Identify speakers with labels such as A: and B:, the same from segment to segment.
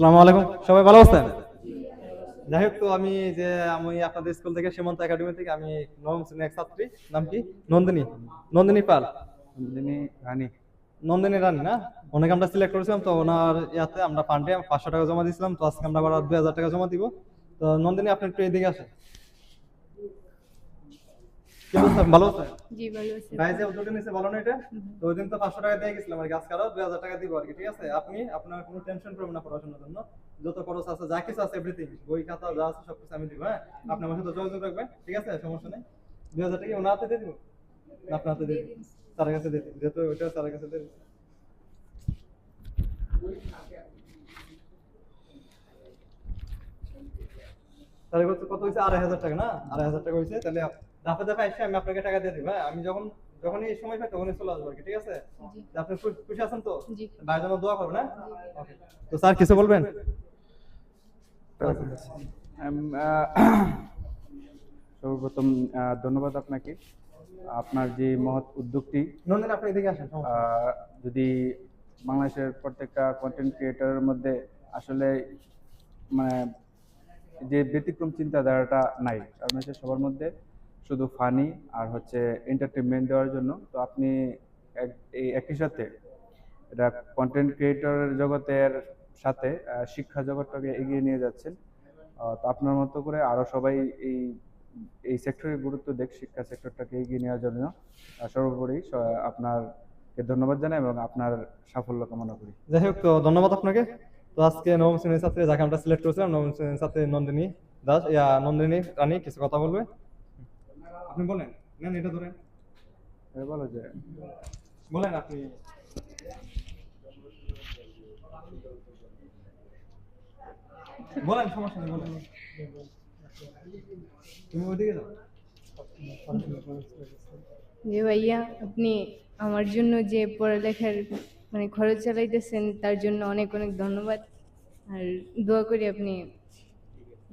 A: আসসালামু আলাইকুম। সবাই ভালো আছেন? যাই হোক তো আমি যে আমি আপনাদের স্কুল থেকে সীমন্ত একাডেমি থেকে আমি নবম শ্রেণির এক ছাত্রী। নাম কি? নন্দিনী। নন্দিনী পাল।
B: নন্দিনী রানী।
A: নন্দিনী রানী না? ওনাকে আমরা সিলেক্ট করেছিলাম তো ওনার ইয়াতে আমরা ফান্ডে পাঁচশো টাকা জমা দিয়েছিলাম তো আজকে আমরা আবার দুই হাজার টাকা জমা দিব। তো নন্দিনী আপনি একটু এদিকে আসেন। কি অবস্থা? ভালো আছে
C: জি ভালো আছে।
A: ভাই যে উদ্যোগে নিছে ভালো না এটা? তো ওই দিন তো পাঁচশো টাকা দিয়ে গেছিলাম আর কি। আজকে আরও টাকা দিব আর কি ঠিক আছে? আপনি আপনার কোনো টেনশন করবেন না পড়াশোনার জন্য। যত খরচ আছে যা কিছু আছে এভরিথিং বই খাতা যা আছে সব কিছু আমি দিব হ্যাঁ? আপনি আমার সাথে যোগাযোগ রাখবেন ঠিক আছে? সমস্যা নেই। দুই হাজার টাকা ওনার হাতে দিয়ে দিব? আপনার হাতে দিয়ে দিব স্যারের কাছে দিয়ে দিব যেহেতু ওইটা স্যারের কাছে দিয়ে দিব তাহলে কত কত হয়েছে আড়াই হাজার টাকা না? আড়াই হাজার টাকা হয়েছে তাহলে ধাপে ধাপে এসে আমি আপনাকে টাকা দিয়ে দিব হ্যাঁ আমি যখন যখনই এই সময় পাই তখনই চলে আসব আর কি ঠিক আছে?
C: জি।
A: আপনি খুশি আছেন তো?
C: জি।
A: ভাইয়ের জন্য দোয়া করবেন হ্যাঁ. তো স্যার কিছু বলবেন?
B: সর্বপ্রথম ধন্যবাদ আপনাকে। আপনার যে মহৎ উদ্যোগটি
A: নন্দিন আপনি এদিকে আসেন
B: আহ, যদি বাংলাদেশের প্রত্যেকটা কন্টেন্ট ক্রিয়েটরের মধ্যে আসলে মানে যে ব্যতিক্রম চিন্তাধারাটা নাই কারণ হচ্ছে সবার মধ্যে শুধু ফানি আর হচ্ছে এন্টারটেনমেন্ট দেওয়ার জন্য। তো আপনি এই একই সাথে এটা কন্টেন্ট ক্রিয়েটরের জগতের সাথে শিক্ষা জগৎটাকে এগিয়ে নিয়ে যাচ্ছেন। তো আপনার মতো করে আরও সবাই এই এই সেক্টরের গুরুত্ব দেখ, শিক্ষা সেক্টরটাকে এগিয়ে নেওয়ার জন্য। সর্বোপরি আপনারকে ধন্যবাদ জানাই এবং আপনার সাফল্য কামনা করি।
A: যাই হোক, তো ধন্যবাদ আপনাকে। তো আজকে নবম শ্রেণির ছাত্রী যাকে আমরা সিলেক্ট করেছিলাম, নবম শ্রেণির ছাত্রী নন্দিনী দাস, ইয়া, নন্দিনী রানী, কিছু কথা বলবে? আপনি বলেন নেন এটা ধরেন।
B: এ বলো যে।
A: বলেন আপনি। বলেন সমস্যা নেই বলেন। তুমি ওইদিকে যাও।
C: যে ভাইয়া আপনি আমার জন্য যে পড়ালেখার মানে খরচ চালাইতেছেন তার জন্য অনেক অনেক ধন্যবাদ। আর দোয়া করি আপনি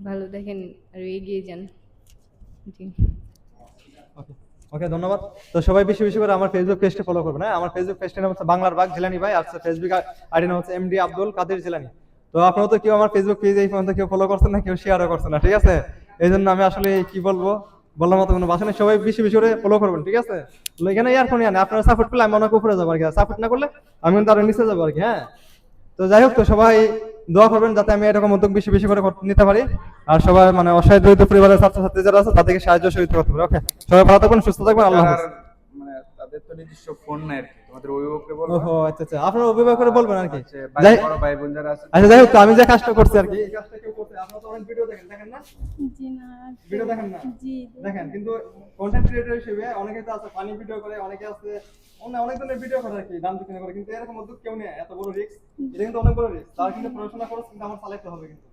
C: ভালো দেখেন আর এগিয়ে যান। জি।
A: ওকে ধন্যবাদ। তো সবাই বেশি বেশি করে আমার ফেসবুক পেজটা ফলো করবেন হ্যাঁ? আমার ফেসবুক পেজটার নাম হচ্ছে বাংলার বাগ জিলানি ভাই, আর ফেসবুক আইডি নাম হচ্ছে এমডি আব্দুল কাদের জিলানি। তো আপনারা তো কেউ আমার ফেসবুক পেজ এই পর্যন্ত কেউ ফলো করছেন না, কেউ শেয়ারও করছেন না, ঠিক আছে? এই জন্য আমি আসলে কি বলব? বলার মতো কোনো ভাষা নেই। সবাই বেশি বেশি করে ফলো করবেন, ঠিক আছে? এখানে ইয়ারফোন ইয়ান আপনারা সাপোর্ট করলে আমি অনেক উপরে যাব আর কি। সাপোর্ট না করলে আমি কিন্তু আরও নিচে যাব আর কি হ্যাঁ? তো যাই হোক, তো সবাই দোয়া করবেন যাতে আমি এরকম উদ্যোগ বেশি বেশি করে নিতে পারি। আর সবাই মানে অসহায় দরিদ্র পরিবারের ছাত্রছাত্রী যারা আছে তাদেরকে সাহায্য সহযোগিতা করতে পারি। ওকে সবাই ভালো থাকবেন সুস্থ থাকবেন আল্লাহ হাফেজ।
B: আপনার মানে তাদের তো নিজস্ব ফোন নাই আর কি তোমাদের অভিভাবককে বলব
A: ওহো আচ্ছা আচ্ছা। আপনার অভিভাবক করে বলবেন আর কি। যাই-
B: বড় ভাই বোন যারা আছে
A: আচ্ছা যাই হোক আমি যে কাজটা করছি আর কি। এই কাজটা আপনারা তো অনেক ভিডিও দেখেন দেখেন না?
C: জি না
A: ভিডিও দেখেন না?
C: জি
A: দেখেন কিন্তু কন্টেন্ট ক্রিয়েটর হিসেবে অনেকে তো আছে ফানি ভিডিও করে অনেকে আছে অনেক অনেক ধরনের ভিডিও করে আর কি দাম বিক্রি করে কিন্তু এরকম উদ্যোগ কেউ নেই এত বড় রিস্ক এটা কিন্তু অনেক বড় রিস্ক তার কিন্তু পড়াশোনা খরচ কিন্তু আমার চালাইতে হবে কিন্তু।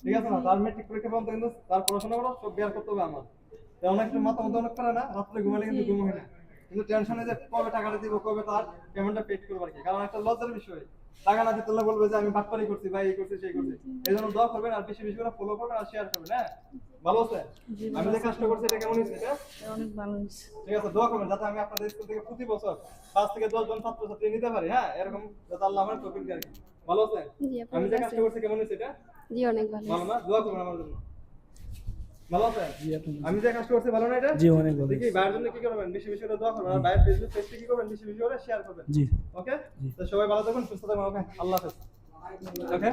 A: ঠিক আছে না? তার মেট্রিক পরীক্ষা পর্যন্ত কিন্তু তার পড়াশোনা খরচ সব বেয়ার করতে হবে আমার। অনেক মাথা মতো অনেক করে না রাত্রে ঘুমালে কিন্তু ঘুম হয় না। কিন্তু টেনশনে যে কবে টাকাটা দিব কবে তার পেমেন্টটা পেড করব আর কি? কারণ একটা লজ্জার বিষয়। টাকা না দিতে বলবে যে আমি বাটপারি করছি ভাই এই করছি সেই করছি। এই জন্য দোয়া করবেন আর বেশি বেশি করে ফলো করবেন আর শেয়ার করবেন হ্যাঁ? ভালো আছে? আমি যে কাজটা করছি এটা কেমন হয়েছে? এটা
C: অনেক ভালো হয়েছে।
A: ঠিক আছে দোয়া করবেন যাতে আমি আপনাদের স্কুল থেকে প্রতি বছর পাঁচ থেকে দশ জন ছাত্র ছাত্রী নিতে পারি হ্যাঁ? এরকম যাতে আল্লাহ আমার তৌফিক দেয়। ভালো আছে? আমি যে কাজটা করছি কেমন হয়েছে এটা?
C: জি অনেক ভালো
A: ভালো না? দোয়া করবেন আমার জন্য। ভালো আছে আমি যে কাজটা করছি ভালো না এটা?
D: জি অনেক ভালো।
A: দেখি ভাইয়ের জন্য কি করবেন? বেশি বেশি করে দোয়া করবেন। আর ফেসবুক পেজটা কি করবেন? বেশি বেশি করে শেয়ার করবেন।
D: জি।
A: ওকে তো সবাই ভালো থাকুন সুস্থ থাকুন। ওকে আল্লাহ হাফেজ। ওকে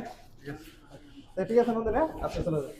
A: ঠিক আছে বন্ধুরা। আচ্ছা চলে যান।